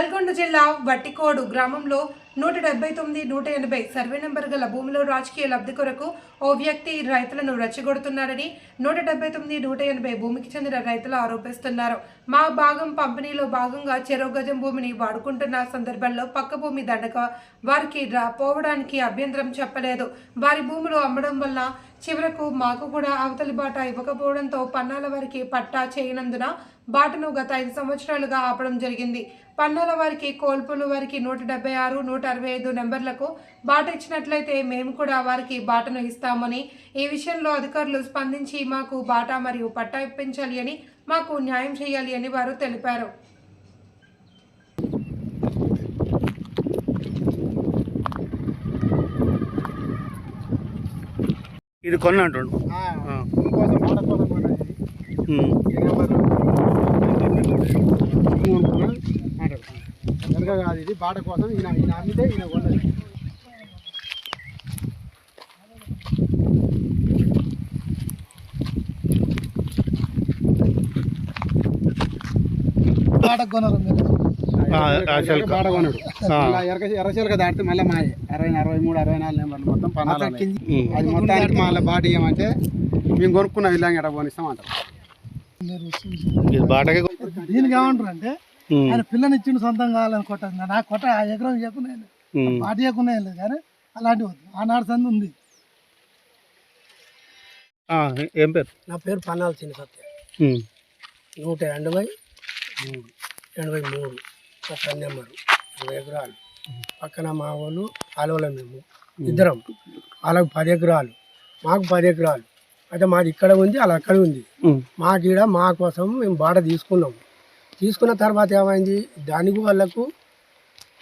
నల్గొండ జిల్లా వట్టికోడు గ్రామంలో నూట డెబ్బై తొమ్మిది నూట ఎనభై సర్వే నెంబర్ గల భూమిలో రాజకీయ లబ్ధి కొరకు ఓ వ్యక్తి రైతులను రెచ్చగొడుతున్నారని నూట డెబ్బై తొమ్మిది నూట ఎనభై భూమికి చెందిన రైతులు ఆరోపిస్తున్నారు. మా భాగం పంపిణీలో భాగంగా చెరువు గజం భూమిని వాడుకుంటున్న సందర్భంలో పక్క భూమి దండక వారికి రా పోవడానికి అభ్యంతరం చెప్పలేదు. వారి భూములు అమ్మడం వల్ల చివరకు మాకు కూడా అవతలి బాట ఇవ్వకపోవడంతో పన్నాల వారికి పట్టా చేయనందున బాటను గత ఐదు సంవత్సరాలుగా ఆపడం జరిగింది. పన్నాల వారికి కోల్పులు వారికి నూట డెబ్బై ఆరు నూట అరవై ఐదు నెంబర్లకు బాట ఇచ్చినట్లయితే మేము కూడా వారికి బాటను ఇస్తామని ఈ విషయంలో అధికారులు స్పందించి మాకు బాట మరియు పట్టా ఇప్పించాలి అని మాకు న్యాయం చేయాలి అని వారు తెలిపారు. ఇది కొన్న అంటుండు వెనక కాదు ఇది బాట కోసం ఈయన ఈయన అమ్మితే ఈయన కొన్నది బాట కొనరు. బాట ఎర్రచిలక దాటితే మళ్ళీ మాయే అరవై అరవై మూడు అరవై నాలుగు నెంబర్లు మొత్తం. ఉమ్. అది మొత్తానికి మళ్ళీ బాట ఇవ్వమంటే మేము కొనుక్కున్న ఇల్లంగా ఎట్లా పోనిస్తాం అంటారు బాటకే దీనికి ఏమంటారు అంటే. ఆయన పిల్లని ఇచ్చిండు సొంతం కావాలని కొట్ట నాకు కొట్ట ఆ ఎకరం. పార్టీ చేయకుండా ఏం లేదు. కానీ వద్దు. ఆనాడు సంది ఉంది. ఆ, ఏం పేరు? నా పేరు పన్నాల చిన్న సత్య. నూట ఎనభై మూడు. ఎనభై మూడు. ఒక నెంబరు ఇరవై ఎకరాలు. పక్కన మా వాళ్ళు ఆలవల మేము. ఇద్దరం. వాళ్ళకు పది ఎకరాలు. మాకు పది ఎకరాలు. అయితే మాది ఇక్కడ ఉంది అలా అక్కడ ఉంది. మాకు ఈడ మా కోసం మేము బాట తీసుకున్నాం తీసుకున్న తర్వాత ఏమైంది? దానికి వాళ్ళకు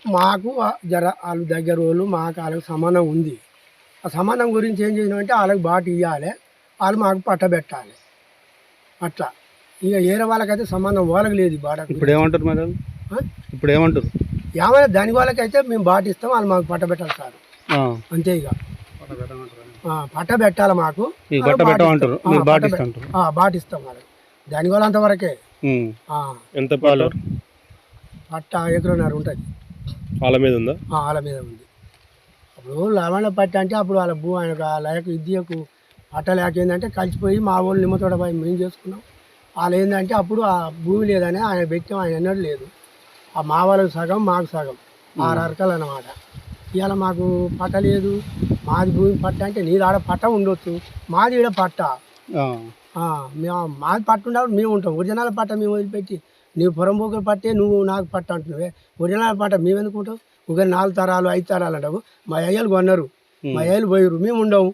మాకు ఆ జర వాళ్ళ దగ్గర వాళ్ళు మాకు వాళ్ళకి సమానం ఉంది. ఆ సమానం గురించి ఏం చేసినామంటే వాళ్ళకి బాట ఇవ్వాలి వాళ్ళు మాకు పట్ట పెట్టాలి. అట్లా. ఇక ఏరే వాళ్ళకైతే సంబంధం వాళ్ళకి లేదు బాట ఇప్పుడు ఏమంటారు వాళ్ళు? ఇప్పుడు ఏమంటారు ఏమైనా దాని వాళ్ళకైతే మేము బాట ఇస్తాం వాళ్ళు మాకు పట్ట పెట్టాలి సార్. అంతే ఇక. ఆ, పట్ట పెట్టాలి మాకు. ఈ వాళ్ళు బట్ట బాట పెట్టమంటారు. ఇస్తాం. మీరు ఆ, బాట పట్ట పెట్- ఇస్తుంటారు ఆ, బాట ఇస్తాం వాళ్ళకి. దాని అంతవరకే ఎంత పాలు? పట్ట ఎకరన్నర ఉంటుంది. వాళ్ళ మీద ఉందా? వాళ్ళ మీద ఉంది. అప్పుడు లవణ పట్ట అంటే అప్పుడు వాళ్ళ భూ ఆయన లేక విద్యకు పట్ట లేక ఏంటంటే కలిసిపోయి మా వాళ్ళు నిమ్మతోట పోయి మేము చేసుకున్నాం. వాళ్ళు ఏంటంటే అప్పుడు ఆ భూమి లేదని ఆయన పెట్టాం ఆయన ఎన్నడూ లేదు. ఆ మా వాళ్ళకి సగం మాకు సగం. ఆరు అరకలు అన్నమాట. ఇవాళ మాకు పట్ట లేదు. మాది భూమి పట్ట అంటే నీది ఆడ పట్ట ఉండొచ్చు. మాది ఈడ పట్ట. మేము మాది పట్ట ఉండవు మేము ఉంటాం. ఒరిజినల్ పట్ట మేము వదిలిపెట్టి నీవు పొరంబోకులు పట్టే నువ్వు నాకు పట్ట అంటున్నావే. ఒరిజినల్ పట్ట మేము ఎందుకు ఉంటాం ఒక నాలుగు తరాలు ఐదు తరాలు అంటావు. మా అయ్యలు కొన్నారు. మా అయ్యలు పోయారు మేము ఉండవు.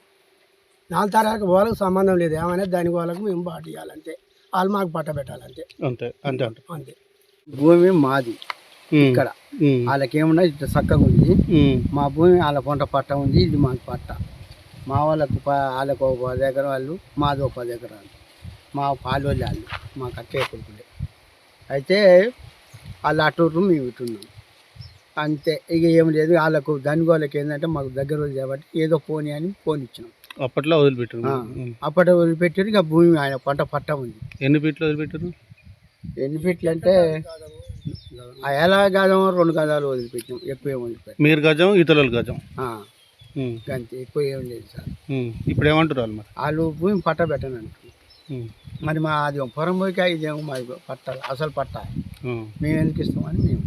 నాలుగు తరాలకు వాళ్ళకి సంబంధం లేదు. ఏమైనా దానికి వాళ్ళకి మేము బాట ఇవ్వాలంతే వాళ్ళు మాకు పట్ట పెట్టాలంతే. అంతే అంతే అంతే అంతే. భూమి మాది. ఇక్కడ. ఉమ్. వాళ్ళకి ఏమన్నా ఇట్లా చక్కగా ఉంది. మా భూమి వాళ్ళ పంట పట్ట ఉంది. ఇది మాకు పట్ట. మా వాళ్ళకు వాళ్ళకు ఒక పది ఎకరాలు మాది ఒక పది ఎకరాలు. మా పాలోళ్ళు వాళ్ళు మాకు అట్టే కొడుకుండే అయితే వాళ్ళు అటు మేము ఇటున్నాం అంతే ఇక ఏం లేదు. వాళ్ళకు దాని వాళ్ళకి ఏంటంటే మాకు దగ్గర ఉంది కాబట్టి ఏదో పోనీ అని ఫోన్ ఇచ్చినాం. అప్పట్లో వదిలిపెట్టారు. ఆ. ఉమ్. అప్పటి వదిలిపెట్టారు. ఇక భూమి ఆయన పంట పట్ట ఉంది. ఎన్ని ఫీట్లు వదిలిపెట్టారు? ఎన్ని ఫీట్లు అంటే ఎలా గదం రెండు గదాలు వదిలిపెట్టాం. ఎక్కువ ఏం వదిలిపెట్టాం. మీరు గజం ఇతరుల గజం. అంతే ఎక్కువ ఏం లేదు సార్. ఇప్పుడు ఏమంటారు వాళ్ళు మరి? వాళ్ళు భూమి పట్ట పెట్టను. మరి మా అది పొరం పోయిక ఇదేమో మాది పట్ట అసలు పట్ట. ఉమ్. మేము ఎందుకు ఇస్తామని మేము.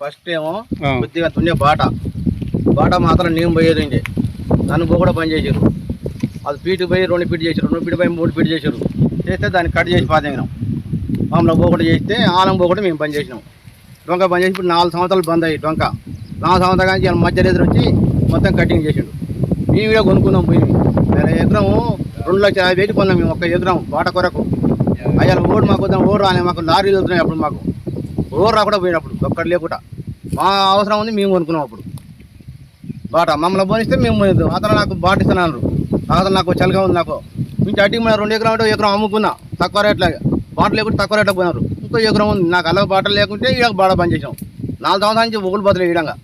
ఫస్ట్ ఏమో. కొద్దిగా తుండే బాట. బాట మాత్రం నేను పోయేది ఇంకే. నన్ను కూడా పని చేసారు అది పీటు పోయి రెండు పీటు చేసారు రెండు పీటు పోయి మూడు పీటు చేసారు చేస్తే దాన్ని కట్ చేసి పాతేగినాం. మామూలు పోకటి చేస్తే ఆలం పోకటి మేము పని చేసినాం. డొంక పని చేసి ఇప్పుడు నాలుగు సంవత్సరాలు బంద్ అయ్యి డొంక. నాలుగు సంవత్సరాల నుంచి మధ్య ఎదురు వచ్చి మొత్తం కటింగ్ చేసిండు. మేము కూడా కొనుక్కున్నాం పోయి. వేరే ఎకరం రెండు లక్షల యాభై వేలు కొన్నాం మేము ఒక్క ఎకరం బాట కొరకు. అయ్యా ఓడు మాకు వద్దాం ఓడు రాలే మాకు లారీలు వస్తున్నాయి అప్పుడు మాకు. ఓడు రాకుండా పోయినప్పుడు ఒక్కటి లేకుండా. మా అవసరం ఉంది మేము కొనుక్కున్నాం అప్పుడు. బాట మమ్మల్ని పోనిస్తే మేము పోయిద్దాం అతను నాకు బాట ఇస్తున్నాను అతను నాకు చలిగా ఉంది నాకు. ఇంటి అడ్డి మన రెండు ఎకరం అంటే ఎకరం అమ్ముకున్నా తక్కువ రేట్లాగా బాట లేకుండా తక్కువ రేట్లో పోయినారు. ఇంకో ఎకరం ఉంది నాకు అలా బాట లేకుంటే ఈడ బాట పనిచేసాం నాలుగు సంవత్సరాల నుంచి ఒకళ్ళు బదులు ఈడంగా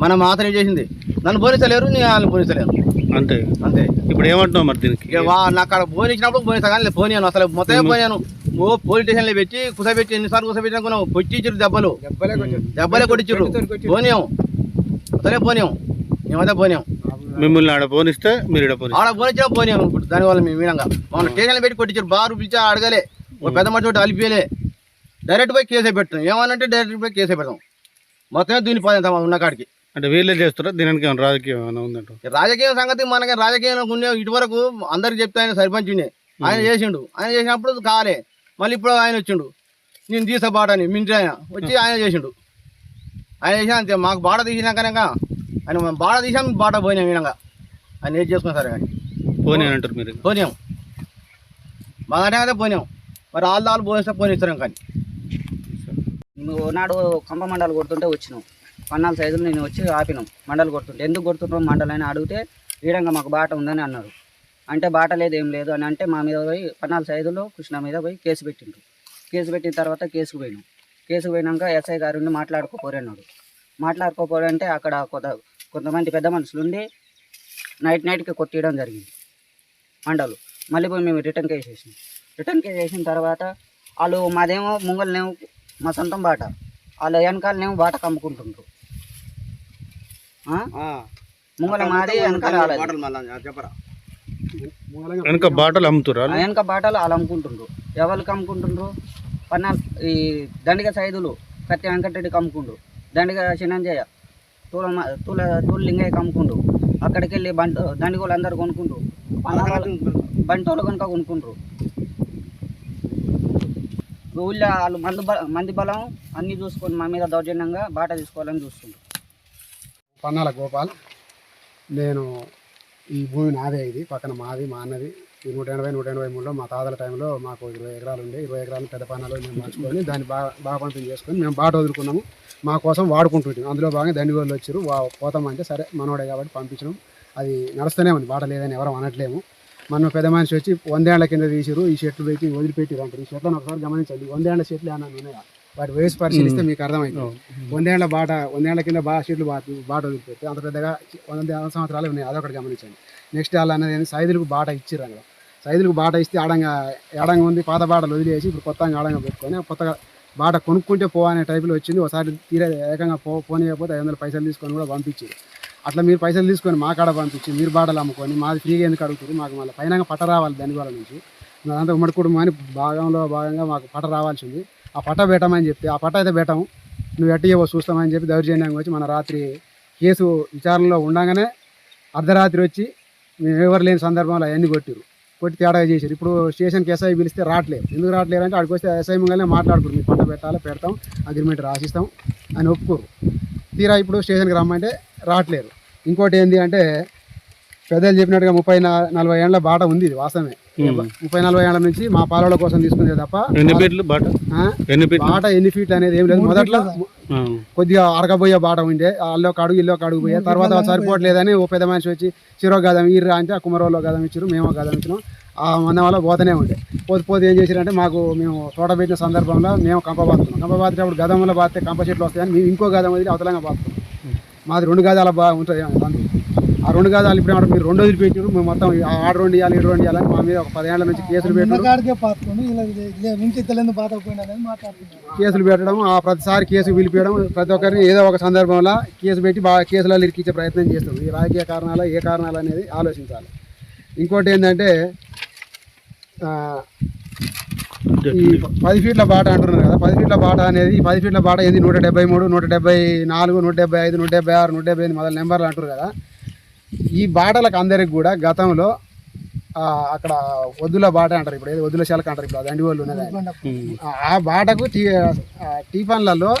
మనం మాత్రం ఏం చేసింది. నన్ను పోనిస్తలేరు నేను వాళ్ళని పోనిస్తలేరు అంతే. అంతే. ఇప్పుడు ఏమంటున్నావు మరి దీనికి? ఇక వా నాకు అక్కడ పోనిచ్చినప్పుడు పోనిస్తా కానీ పోనీయాను. అసలు మొత్తం పోయాను ఓ పోలీస్ స్టేషన్లో పెట్టి కుసబెట్టి ఎన్నిసార్లు కుసబెట్టినా పొచ్చిచ్చారు దెబ్బలు. దెబ్బలే కొట్టించారు పోనీయం అసలే పోనీయం మేమైతే పోనీయం మిమ్మల్ని ఆడ పోనిస్తే మీరు పోనీ ఆడ పోనిచ్చా పోనీయం ఇప్పుడు దానివల్ల మేము వినంగా. మన స్టేషన్లో పెట్టి కొట్టించారు బారు పిలిచా అడగలే. ఒక పెద్ద మనిషి ఒకటి అలిపియలే. డైరెక్ట్ పోయి కేసే పెట్టాం ఏమనంటే డైరెక్ట్ పోయి కేసే పెడతాం. మొత్తమే దున్నిపోతాం ఉన్న కాడికి. అంటే వీళ్ళే చేస్తారా? దీనికి ఏమైనా రాజకీయం ఏమైనా ఉందంట రాజకీయ సంగతి మనకి రాజకీయం ఉండే ఇటువరకు అందరికి చెప్తే ఆయన సర్పంచుని ఆయన చేసిండు. ఆయన చేసినప్పుడు కాలే. మళ్ళీ ఇప్పుడు ఆయన వచ్చిండు. నేను తీసా బాటని మించి ఆయన. వచ్చి ఆయన చేసిండు. ఆయన చేసిన అంతే. మాకు బాట తీసినాక ఆయన మేము బాట తీసాం బాట పోయినాం వినంగా ఆయన ఏది చేసుకున్నా సరే కానీ పోనీ అంటారు మీరు. పోనీయం. బాగానే కదా పోనీయం. మరి వాళ్ళు వాళ్ళు పోయిస్తే పోనిస్తాం కానీ. మేము నాడు కంప మండలు కొడుతుంటే వచ్చినాం. పన్నాల సైజులు నేను వచ్చి ఆపినాం. మండలు కొడుతుంటే. ఎందుకు కొడుతున్నాం మండలు అని అడిగితే ఈడంగా మాకు బాట ఉందని అన్నారు. అంటే బాట లేదు ఏం లేదు అని అంటే మా మీద పోయి పన్నాల సైజులో కృష్ణ మీద పోయి కేసు పెట్టిండ్రు కేసు పెట్టిన తర్వాత కేసుకు పోయినాం. కేసుకు పోయినాక ఎస్ఐ గారు ఉండి మాట్లాడుకోపోరన్నాడు మాట్లాడుకోపోరంటే అక్కడ కొంత కొంతమంది పెద్ద మనుషులు ఉండి నైట్ నైట్కి కొట్టియడం జరిగింది మండలు. మళ్ళీ పోయి మేము రిటర్న్ కేసు వేసినాం. రిటర్న్ కేసు వేసిన తర్వాత వాళ్ళు మాదేమో ముంగల్నేమో మా సొంతం బాట. వాళ్ళ వెనకాలనేమో బాట కమ్ముకుంటుండ్రు. ముంగల మాది. చెప్పరా? వెనక బాటలు అమ్ముతురా వెనక బాటలు వాళ్ళు అమ్ముకుంటుండ్రు. ఎవరికి అమ్ముకుంటుండ్రు? పన్నాలు ఈ దండిగ సైదులు కత్తి వెంకటరెడ్డికి అమ్ముకుండ్రు. దండిగ చిన్నంజయ్య తూల మ- తూల తూల లింగయ్యకి అమ్ముకుండ్రు. అక్కడికి వెళ్ళి బంట దండిగోళ్ళు అందరు కొనుక్కుండ్రు. బంటోళ్ళు కనుక కొనుక్కుండ్రు. ఊళ్ళో వాళ్ళు మందు బ మంది బలం అన్నీ చూసుకొని మా మీద దౌర్జన్యంగా బాట తీసుకోవాలని చూస్తుండ్రు. పన్నాల గోపాల్. నేను ఈ భూమి నాదే ఇది పక్కన మాది మా అన్నది. ఈ నూట ఎనభై నూట ఎనభై మూడులో మా తాతల టైంలో మాకు ఇరవై ఎకరాలు ఉండే. ఇరవై ఎకరాలు పెద్ద పన్నాలు మేము మార్చుకొని దాన్ని బాగా బాగా పంపిణీ చేసుకొని మేము బాట వదులుకున్నాము. మా కోసం వాడుకుంటుంటాం అందులో భాగంగా దండిగోళ్ళు వచ్చారు. వా పోతామంటే సరే మనోడే కాబట్టి పంపించడం. అది నడుస్తూనే ఉంది. బాట లేదని ఎవరు అనట్లేము. మన పెద్ద మనిషి వచ్చి వందేళ్ళ కింద తీసారు ఈ చెట్లు పెట్టి వదిలిపెట్టిరు అంటారు. ఈ చెట్లను ఒకసారి గమనించండి. వందేళ్ళ చెట్లు ఏమన్నా ఉన్నాయా? వాటి వయసు పరిశీలిస్తే మీకు అర్థమైంది. వందేళ్ళ బాట వందేళ్ళ కింద బాగా షీట్లు బాట బాట వదిలిపెట్టి అంత పెద్దగా వంద సంవత్సరాలు ఉన్నాయి. అదొకటి గమనించండి. నెక్స్ట్ వాళ్ళు అన్నది ఏంది? సైదులకు బాట ఇచ్చిర్రు అక్కడ సైదులకు బాట ఇస్తే ఆడంగా ఏడంగా ఉంది పాత బాటలు వదిలేసి ఇప్పుడు కొత్తగా ఆడంగా పెట్టుకొని కొత్తగా బాట కొనుక్కుంటే పో అనే టైపులో వచ్చింది. ఒకసారి తీరే ఏకంగా పో పోనీయకపోతే ఐదు వందల పైసలు తీసుకొని కూడా పంపించారు అట్లా మీరు పైసలు తీసుకొని మా కాడ పంపించి మీరు బాటలు అమ్ముకొని మాది ఫ్రీగా ఎందుకు అడుగుతారు మాకు మళ్ళీ పైన పట్ట రావాలి దానివల్ల నుంచి. అదంతా ఉమ్మడి కుటుంబాన్ని భాగంలో భాగంగా మాకు పట్ట రావాల్సింది. ఆ పట్ట పెట్టమని చెప్పి ఆ పట్ట అయితే పెట్టము నువ్వు ఎట్టయ్యవో చూస్తామని చెప్పి దౌర్జన్యంగా వచ్చి మన రాత్రి కేసు విచారణలో ఉండగానే అర్ధరాత్రి వచ్చి మేము ఎవరు లేని సందర్భంలో అవన్నీ కొట్టిరు కొట్టి తేడా చేశారు ఇప్పుడు స్టేషన్కి ఎస్ఐ పిలిస్తే రావట్లేదు ఎందుకు రావట్లేదు అంటే అక్కడికి వస్తే ఎస్ఐ ముంగలనే మాట్లాడుకోరు మీకు పట్ట పెట్టాలి? పెడతాం. అగ్రిమెంట్ రాసిస్తాం. అని ఒప్పుకోరు. తీరా ఇప్పుడు స్టేషన్కి రమ్మంటే రావట్లేదు ఇంకోటి ఏంటి అంటే పెద్దలు చెప్పినట్టుగా ముప్పై నలభై ఏళ్ళ బాట ఉంది ఇది వాస్తవమే. ముప్పై నలభై ఏళ్ళ నుంచి మా పాలల కోసం తీసుకునేది తప్ప ఎన్ని ఫీట్లు బాట? ఎన్ని ఫీట్లు? బాట ఎన్ని ఫీట్లు అనేది ఏం లేదు. మొదట్లో. కొద్దిగా అరగబోయే బాట ఉండే. అల్లో అడుగు ఇల్లో అడుగు పోయే. తర్వాత సరిపోవట్లేదని ఓ పెద్ద మనిషి వచ్చి చిరో గదం ఇర్రా అంటే ఆ కుమరోలో గదం ఇచ్చారు మేము గదం ఇచ్చినాం. ఆ మంద వల్ల పోతూనే ఉండే. పోతే పోతే ఏం చేశారంటే మాకు మేము తోట పెట్టిన సందర్భంలో మేము కంప బాతున్నాం కంప బాతినప్పుడు గదం వల్ల బాస్తే కంప చెట్లు వస్తాయని మేము ఇంకో గదం వదిలి అవతలంగా బాతున్నాం మాది రెండు గదాల బా ఉంటుంది ఆ రెండు గదాలు ఇప్పుడు ఏమంటారు మీరు రెండు వదిలిపెట్టారు మేము మొత్తం ఆ ఆడు రెండు ఇవ్వాలి ఇటు రెండు ఇవ్వాలని మా మీద ఒక పదేళ్ళ నుంచి కేసులు మాట్లాడుతున్నారు. కేసులు పెట్టడం ఆ ప్రతిసారి కేసు పిలిపించడం ప్రతి ఒక్కరిని ఏదో ఒక సందర్భంలో కేసు పెట్టి బాగా కేసులలో ఇరికించే ప్రయత్నం చేస్తాం. ఈ రాజకీయ కారణాలు ఏ కారణాలు అనేది ఆలోచించాలి. ఇంకోటి ఏంటంటే ఈ పది ఫీట్ల బాట అంటున్నారు కదా పది ఫీట్ల బాట అనేది పది ఫీట్ల బాట ఏంది? నూట డెబ్బై మూడు నూట డెబ్బై నాలుగు నూట డెబ్బై ఐదు నూట డెబ్బై ఆరు నూట డెబ్బై ఎనిమిది మొదల నెంబర్లు అంటారు కదా. ఈ బాటలకు అందరికి కూడా గతంలో అక్కడ వద్దుల బాట అంటారు ఇప్పుడు ఏదో వద్దుల శాలక అంటారు ఇప్పుడు దండి వాళ్ళు ఉన్నది. ఆ- బాటకు టీ టీఫన్లలో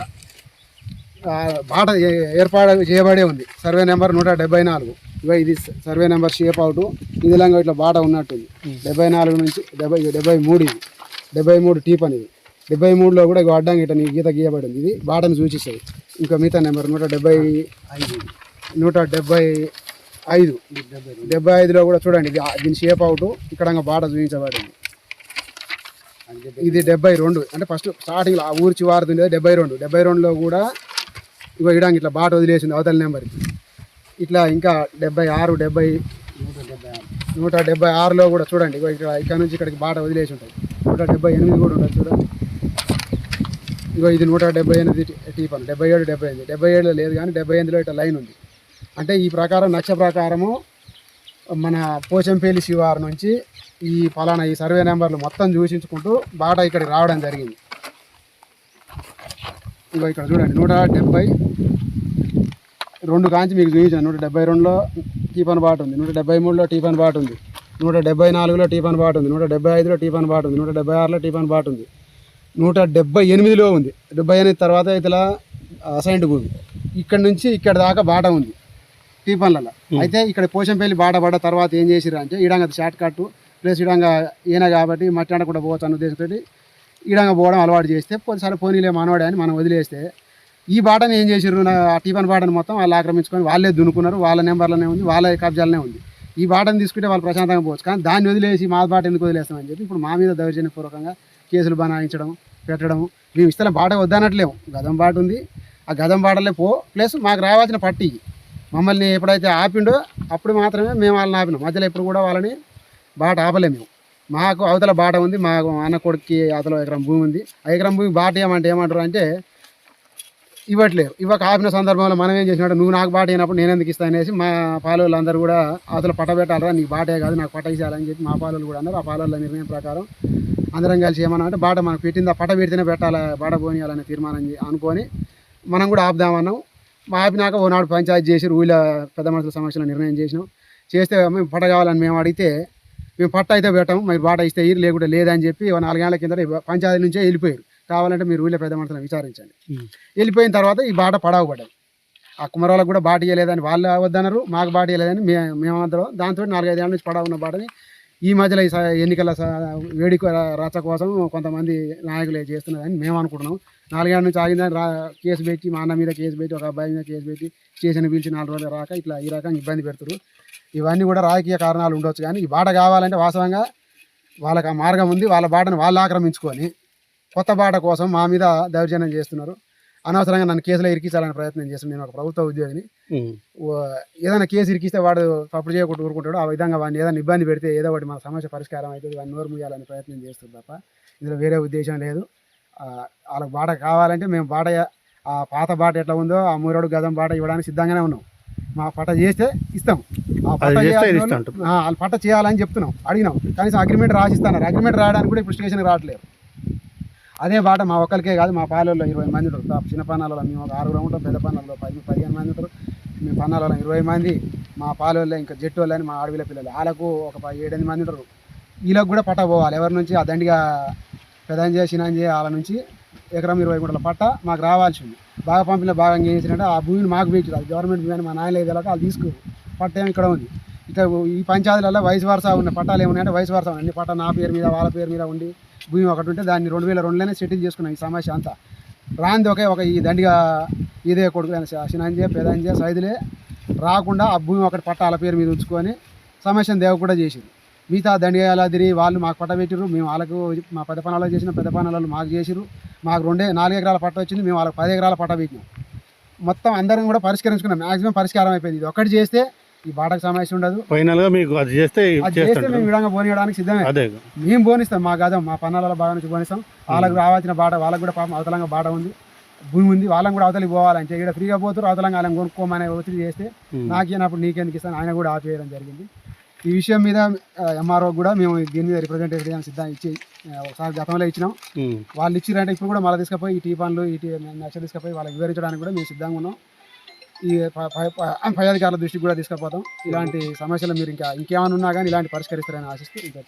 బాట ఏర్పాటు చేయబడే ఉంది. సర్వే నెంబర్ నూట డెబ్బై నాలుగు. ఇగో ఇది సర్వే నెంబర్ షేప్ అవుట్. ఇదిలాగా ఇట్లా బాట ఉన్నట్టుంది. డెబ్బై నాలుగు నుంచి డెబ్బై డెబ్బై మూడు ఇది. డెబ్బై మూడు టీపన్ ఇది. డెబ్బై మూడులో కూడా ఇగో అడ్డంగా ఇట్లా గీత గీయబడింది. ఇది బాటను సూచిస్తుంది. ఇంకా మిగతా నెంబర్ నూట డెబ్బై ఐదు. నూట డెబ్బై ఐదు. డెబ్బై ఐదులో కూడా చూడండి దీని షేప్ అవుట్ ఇక్కడ బాట చూపించబడింది. ఇది డెబ్బై రెండు. అంటే ఫస్ట్ స్టార్టింగ్ ఆ ఊరి చివారుతుంది డెబ్బై రెండు. డెబ్బై రెండులో కూడా ఇగో ఇడానికి ఇట్లా బాట వదిలేసింది అవతల నెంబర్కి ఇట్లా ఇంకా డెబ్బై ఆరు డెబ్బై నూట డెబ్బై ఆరులో కూడా చూడండి ఇగో ఇక్కడ ఇక్కడ నుంచి ఇక్కడికి బాట వదిలేసి ఉంటుంది నూట డెబ్బై ఎనిమిది కూడా ఉండదు చూడండి ఇగో ఇది నూట డెబ్బై ఎనిమిది టీ- డెబ్బై ఏడు డెబ్బై ఎనిమిది. డెబ్బై ఏడులో లేదు కానీ డెబ్బై ఎనిమిదిలో ఇట్లా లైన్ ఉంది. అంటే ఈ ప్రకారం నక్ష ప్రకారము మన పోచంపేలి శివారు నుంచి ఈ ఫలానా ఈ సర్వే నెంబర్లు మొత్తం చూసించుకుంటూ బాట ఇక్కడికి రావడం జరిగింది. ఇగో ఇక్కడ చూడండి నూట డెబ్బై రెండు కాంచి మీకు చూపించాను నూట డెబ్బై రెండులో టీపన్ బాట ఉంది నూట డెబ్బై మూడులో టీపన్ బాట ఉంది నూట డెబ్బై నాలుగులో టీపన్ బాట ఉంది నూట డెబ్బై ఐదులో టీపన్ బాట ఉంది నూట డెబ్బై ఆరులో టీపన్ బాట ఉంది నూట డెబ్బై ఎనిమిదిలో ఉంది డెబ్బై ఎనిమిది తర్వాత ఇట్లా అసైన్డ్ భూమి ఇక్కడ నుంచి ఇక్కడ దాకా బాట ఉంది. టీపన్లలో అయితే ఇక్కడ పోషంపల్లి బాట పడ్డ తర్వాత ఏం చేసిర్రు అంటే ఈడంగా షార్ట్ కట్ ప్లస్ ఈడంగా ఈయన కాబట్టి మట్టి ఆడకుండా పోవచ్చు అన్న ఉద్దేశంతో ఈడంగా పోవడం అలవాటు చేస్తే సరే పోనీలే మనవాడే అని మనం వదిలేస్తే ఈ బాటను ఏం చేసిర్రు? నా- ఆ టీపన్ బాటను మొత్తం వాళ్ళు ఆక్రమించుకొని వాళ్ళే దున్నుకున్నారు వాళ్ళ నెంబర్లోనే ఉంది వాళ్ళ కబ్జాలనే ఉంది. ఈ బాటను తీసుకుంటే వాళ్ళు ప్రశాంతంగా పోవచ్చు. కానీ దాన్ని వదిలేసి మా బాట ఎందుకు వదిలేస్తామని చెప్పి ఇప్పుడు మా మీద దౌర్జన్యపూర్వకంగా కేసులు బనాయించడం పెట్టడం మేము ఇస్తే బాట వద్దనట్లేము. గదం బాట ఉంది. ఆ గదం బాటలే పో. ప్లస్ మాకు రావాల్సిన పట్టి మమ్మల్ని ఎప్పుడైతే ఆపిండో అప్పుడు మాత్రమే మేము వాళ్ళని ఆపినాం. మధ్యలో ఎప్పుడు కూడా వాళ్ళని బాట ఆపలేము మేము. మాకు అవతల బాట ఉంది మా అన్న కొడుక్కి అవతల ఎకరం భూమి ఉంది. ఆ ఎకరం భూమి బాట ఏమంటే ఏమంటారు అంటే ఇవ్వట్లేరు. ఇవ్వక ఆపిన సందర్భంలో మనం ఏం చేసినట్టు నువ్వు నాకు బాట అయినప్పుడు నేను ఎందుకు ఇస్తాను అనేసి మా పాలోళ్ళు అందరూ కూడా అవతల పట్ట పెట్టాలరా నీకు బాటే కాదు నాకు పట్ట ఇచ్చాలని చెప్పి మా పాలోళ్ళు కూడా అన్నారు. ఆ పాలోళ్ళ నిర్ణయం ప్రకారం అందరం కలిసి ఏమన్నా అంటే బాట మనకు పెట్టిందా పట పెడితేనే పెట్టాలా బాట పోనీయాలనే తీర్మానం అనుకొని మనం కూడా ఆపుదామన్నాం మా ఆపినాక ఓనాడు పంచాయతీ చేసి ఊళ్ళో పెద్ద మనుషుల సమస్యలు నిర్ణయం చేసినాం. చేస్తే మేము పట్ట కావాలని మేము అడిగితే మేము పట్ట అయితే పెట్టాం మీరు బాట ఇస్తే ఇరు లేకుంటే లేదని చెప్పి నాలుగేళ్ళ కింద పంచాయతీ నుంచే వెళ్ళిపోయారు. కావాలంటే మీరు ఊళ్ళో పెద్ద మనుషులను విచారించండి. వెళ్ళిపోయిన తర్వాత ఈ బాట పడవ పడ్డది ఆ కుమరాలకు కూడా బాట ఇవ్వలేదని వాళ్ళు వద్దన్నారు మాకు బాట ఇవ్వలేదని మే మేమందరం దాంతో నాలుగైదు ఏళ్ళ నుంచి పడవ ఉన్న బాటని ఈ మధ్యలో ఈ స- ఎన్నికల స- రచ్చ కోసం కొంతమంది నాయకులు చేస్తున్నారని మేము అనుకుంటున్నాం. నాలుగేళ్ళ నుంచి ఆగిందని రా కేసు పెట్టి మా అన్న మీద కేసు పెట్టి ఒక అబ్బాయి మీద కేసు పెట్టి చేసిన పిలిచి నాలుగు రోజులు రాక ఇట్లా ఈ రకంగా ఇబ్బంది పెడతారు ఇవన్నీ కూడా రాజకీయ కారణాలు ఉండొచ్చు కానీ ఈ బాట కావాలంటే వాస్తవంగా వాళ్ళకి ఆ మార్గం ఉంది. వాళ్ళ బాటను వాళ్ళు ఆక్రమించుకొని కొత్త బాట కోసం మా మీద దౌర్జన్యం చేస్తున్నారు. అనవసరంగా నన్ను కేసులో ఇరికించాలని ప్రయత్నం చేస్తున్నాను నేను ఒక ప్రభుత్వ ఉద్యోగిని. ఏదైనా కేసు ఇరికిస్తే వాడు తప్పుడు చేయకుండా ఊరుకుంటాడు. ఆ విధంగా వాడిని ఏదైనా ఇబ్బంది పెడితే ఏదో ఒకటి మన సమస్య పరిష్కారం అవుతుంది. వాడిని నోరు ముయ్యాలని ప్రయత్నం చేస్తుంది తప్ప ఇందులో వేరే ఉద్దేశం లేదు. వాళ్ళకి బాట కావాలంటే మేము బాట ఆ పాత బాట ఎట్లా ఉందో ఆ మూరోడు గదం బాట ఇవ్వడానికి సిద్ధంగానే ఉన్నాం. మా పట్ట చేస్తే ఇస్తాం. ఆ పట్ట వాళ్ళు పట్ట చేయాలని చెప్తున్నాం. అడిగినాం. కనీసం అగ్రిమెంట్ రాసిస్తాను అగ్రిమెంట్ రాయడానికి కూడా ఇప్పుడు స్టేషన్కి రావట్లేదు. అదే బాట మా ఒక్కరికే కాదు మా పాలల్లో ఇరవై మంది ఉంటారు. చిన్న పన్నాలలో మేము ఒక ఆరుగురు ఉంటాం పెద్ద పన్నాలలో పది పదిహేను మంది ఉంటారు. మేము పన్నాలలో ఇరవై మంది మా పాలల్లో ఇంకా జట్టు వాళ్ళని మా ఆడవిల పిల్లలు. వాళ్ళకు ఒక ఏడెనిమిది మంది ఉంటారు. వీళ్ళకు కూడా పట్ట పోవాలి. ఎవరి నుంచి? ఆ దండిగా పెదంజే సినాంజే వాళ్ళ నుంచి ఎకరం ఇరవై గుంటల పట్ట మాకు రావాల్సి ఉంది బాగా పంపిన బాగా ఏం చేసినట్టే ఆ భూమిని మాకు పెంచారు. అది గవర్నమెంట్ భూమి అని మా నాయన తెలియక వాళ్ళు తీసుకోరు. పట్ట ఇక్కడ ఉంది? ఇక్కడ ఈ పంచాయతీలలో వయసు వరస ఉన్న పట్టాలు ఏమున్నాయంటే వయసు వరుస అన్ని పట్ట నా పేరు మీద వాళ్ళ పేరు మీద ఉండి భూమి ఒకటి ఉంటే దాన్ని రెండు వేల రెండులోనే సెటిల్ చేసుకున్నాం ఈ సమస్య అంతా. రాంది ఒకే ఒక ఈ దండిగా ఇదే కొడుకు సినాంజే పేదాంజే సైదులే రాకుండా ఆ భూమి ఒకటి పట్ట వాళ్ళ పేరు మీద ఉంచుకొని సమస్యను దేవ కూడా చేసింది. మిగతా దండియాలాదిరి వాళ్ళు మాకు పట్ట పెట్టిరు మేము వాళ్ళకు మా పెద్ద పనులు చేసిన పెద్ద పనాలు మాకు చేసిరు మాకు రెండే నాలుగు ఎకరాల పట్ట వచ్చింది మేము వాళ్ళకి పది ఎకరాల పట్ట పెట్టినాం. మొత్తం అందరం కూడా పరిష్కరించుకున్నాం. మ్యాక్సిమం పరిష్కారం అయిపోయింది. ఇది ఒకటి చేస్తే ఈ బాటకు సమస్య ఉండదు. ఫైనల్గా మీకు అది చేస్తే అది చేస్తే మేము విధంగా పోనీయడానికి సిద్ధమే. అదే. మేము పోనిస్తాం మా గదం మా పన్నాల బాగా నుంచి పోనిస్తాం. వాళ్ళకి రావాల్సిన బాట వాళ్ళకి కూడా పాపం అవతలంగా బాట ఉంది. భూమి ఉంది. వాళ్ళని కూడా అవతలికి పోవాలంటే ఇక్కడ ఫ్రీగా పోతారు అవతలంగా వాళ్ళని కొనుక్కోమని ఒత్తిడి చేస్తే. నాకేనప్పుడు నీకెందుకు ఇస్తాను? ఆయన కూడా ఆపేయడం జరిగింది. ఈ విషయం మీద ఎంఆర్ఓ కూడా మేము దీని మీద రిప్రజెంటేటివ్ సిద్ధం ఇచ్చి ఒకసారి గతంలో ఇచ్చినాం. వాళ్ళు ఇచ్చిరంటే ఇప్పుడు కూడా మళ్ళీ తీసుకుపోయి ఈ టీ పనులు ఈ టీ నచ్చ తీసుకుపోయి వాళ్ళకి వివరించడానికి కూడా మేము సిద్ధంగా ఉన్నాం. ఈ ప- అధికారుల దృష్టికి కూడా తీసుకుపోతాం. ఇలాంటి సమస్యలు మీరు ఇంకా ఇంకేమైనా ఉన్నా కానీ ఇలాంటి పరిష్కరిస్తారని ఆశిస్తూ ఇంకా